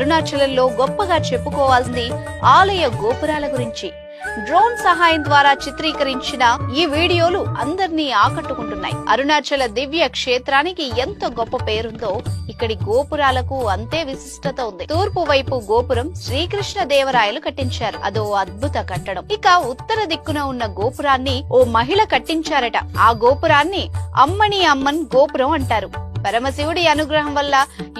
అరుణాచలంలో గొప్పగా చెప్పుకోవాల్సింది ఆలయ గోపురాల గురించి. డ్రోన్ సహాయం ద్వారా చిత్రీకరించిన ఈ వీడియోలు అందరినీ ఆకట్టుకుంటున్నాయి. అరుణాచల దివ్య క్షేత్రానికి ఎంత గొప్ప పేరుందో ఇక్కడి గోపురాలకు అంతే విశిష్టత ఉంది. తూర్పు వైపు గోపురం శ్రీకృష్ణ దేవరాయలు కట్టించారు. అదో అద్భుత కట్టడం. ఇక ఉత్తర దిక్కున ఉన్న గోపురాన్ని ఓ మహిళ కట్టించారట. ఆ గోపురాన్ని అమ్మని అమ్మన్ గోపురం అంటారు. పరమశివుడి అనుగ్రహం వల్ల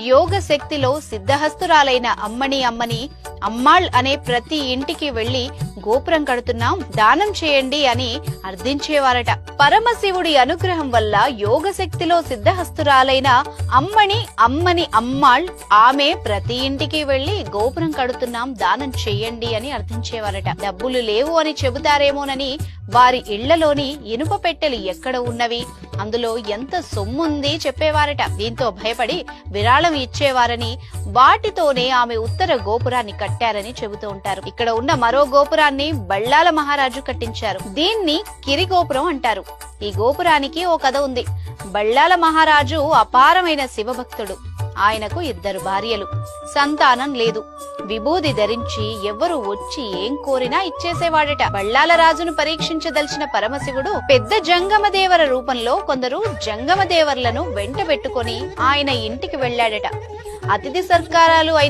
యోగ శక్తిలో సిద్ధహస్తురాలైన అమ్మని అమ్మని అమ్మాళ్ అనే ప్రతి ఇంటికి వెళ్ళి గోపురం కడుతున్నాం దానం చేయండి అని అర్థించేవారట. పరమశివుడి అనుగ్రహం వల్ల యోగ శక్తిలో సిద్ధహస్తురాలైన అమ్మని అమ్మని అమ్మాళ్ ఆమె ప్రతి ఇంటికి వెళ్ళి గోపురం కడుతున్నాం దానం చెయ్యండి అని అర్థించేవారట. డబ్బులు లేవు అని చెబుతారేమోనని వారి ఇళ్ళలోని ఇనుప పెట్టెలు ఎక్కడ ఉన్నవి? అందులో ఎంత సొమ్ముంది చెప్పేవారట. దీంతో భయపడి విరాళం ఇచ్చేవారని వాటితోనే ఆమె ఉత్తర గోపురాన్ని కట్టారని చెబుతూ ఉంటారు. ఇక్కడ ఉన్న మరో గోపురాన్ని బళ్ళాల మహారాజు కట్టించారు. దీన్ని కిరి గోపురం అంటారు. ఈ గోపురానికి ఓ కథ ఉంది. బళ్ళాల మహారాజు అపారమైన శివభక్తుడు. ఆయనకు ఇద్దరు భార్యలు. సంతానం లేదు. విభూది ధరించి ఎవరు వచ్చి ఏం కోరినా ఇచ్చేసేవాడట. బళ్ళాల రాజును పరీక్షించదలిచిన పరమశివుడు పెద్ద జంగమదేవర రూపంలో కొందరు జంగమదేవర్లను వెంట పెట్టుకొని ఆయన ఇంటికి వెళ్ళాడట. అతిథి సత్కారాలు అయిన